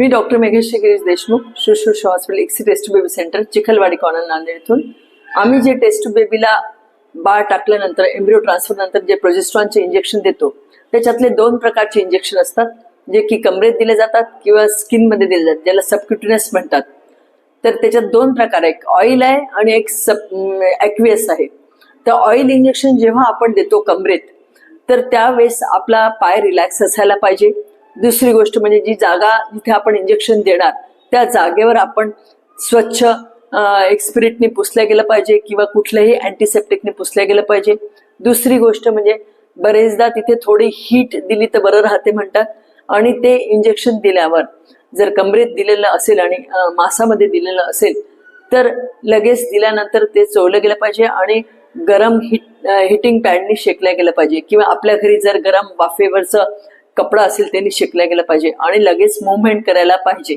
मी doctor Meghesh Girish Deshmukh Shushrush hospital एक्सी test baby centre Chikhalwadi corner Nanded इथून. आम्ही जे टेस्ट बेबीला बाळ टाकल्यानंतर एम्ब्रिओ ट्रान्सफर नंतर जे प्रोजेस्ट्रॉनचे इंजेक्शन देतो त्याच्यातले दोन प्रकारचे इंजेक्शन असतात जे की कमरेत दिले जातात किंवा स्किनमध्ये दिले जातात ज्याला सबक्युटिनस म्हणतात. तर त्याच्यात दोन प्रकार आहे एक ऑइल आहे आणि एक सब ॲक्वियस आहे. तर ऑइल इंजेक्शन जेव्हा आपण देतो कमरेत तर त्यावेळेस आपला पाय रिलॅक्स असायला पाहिजे. दुसरी गोष्ट म्हणजे जी जागा जिथे आपण इंजेक्शन देणार त्या जागेवर आपण स्वच्छ एक स्पिरिटने पुसल्या गेलं पाहिजे किंवा कुठल्याही अँटीसेप्टिकने पुसल्या गेलं पाहिजे. दुसरी गोष्ट म्हणजे बरेचदा तिथे थोडी हीट दिली तर बरं राहते म्हणतात. आणि ते इंजेक्शन दिल्यावर जर कमरेत दिलेलं असेल आणि मासामध्ये मांसामध्ये दिलेलं असेल तर लगेच दिल्यानंतर ते चोळलं गेलं पाहिजे आणि गरम हिट हिटिंग पॅडनी शेकल्या गेलं पाहिजे. किंवा आपल्या घरी जर गरम वाफेवरचं कपडा असेल त्यांनी शेकला गेला पाहिजे आणि लगेच मुवमेंट करायला पाहिजे.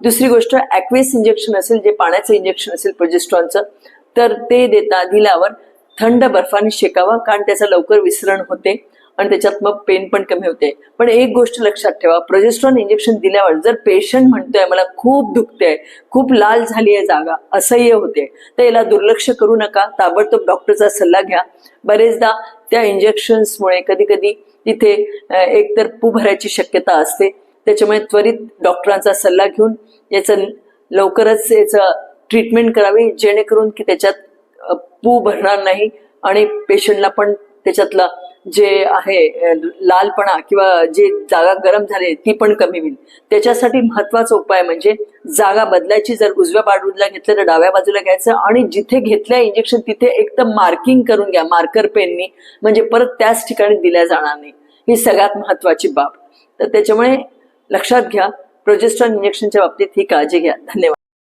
दुसरी गोष्ट ऍक्वेस इंजेक्शन असेल जे पाण्याचं इंजेक्शन असेल प्रोजेस्ट्रॉनचं तर ते देता दिल्यावर थंड बर्फाने शेकावं कारण त्याचं लवकर विसरण होते. आणि त्याच्यात मग पेन पण कमी होते. पण एक गोष्ट लक्षात ठेवा प्रोजेस्ट्रॉन इंजेक्शन दिल्यावर जर पेशंट म्हणतोय मला खूप दुखते खूप लाल झाली आहे जागा असह्य होते तर याला दुर्लक्ष करू नका ताबडतोब डॉक्टरचा सल्ला घ्या. बरेचदा त्या इंजेक्शन्समुळे कधी कधी तिथे एकतर पू भरायची शक्यता असते. त्याच्यामुळे त्वरित डॉक्टरांचा सल्ला घेऊन याचं लवकरच याचं ट्रीटमेंट करावी जेणेकरून की त्याच्यात पू भरणार नाही आणि पेशंटला पण त्याच्यातला जे आहे लालपणा किंवा जे जागा गरम झाले ती पण कमी होईल. त्याच्यासाठी महत्त्वाचा उपाय म्हणजे जागा बदलायची जर उजव्या बाजूला घेतलं तर डाव्या बाजूला घ्यायचं आणि जिथे घेतल्या इंजेक्शन तिथे एकदम मार्किंग करून घ्या मार्कर पेननी म्हणजे परत त्याच ठिकाणी दिल्या जाणार नाही. ही सगळ्यात महत्वाची बाब. तर त्याच्यामुळे लक्षात घ्या प्रोजेस्ट्रॉन इंजेक्शनच्या बाबतीत ही काळजी घ्या. धन्यवाद.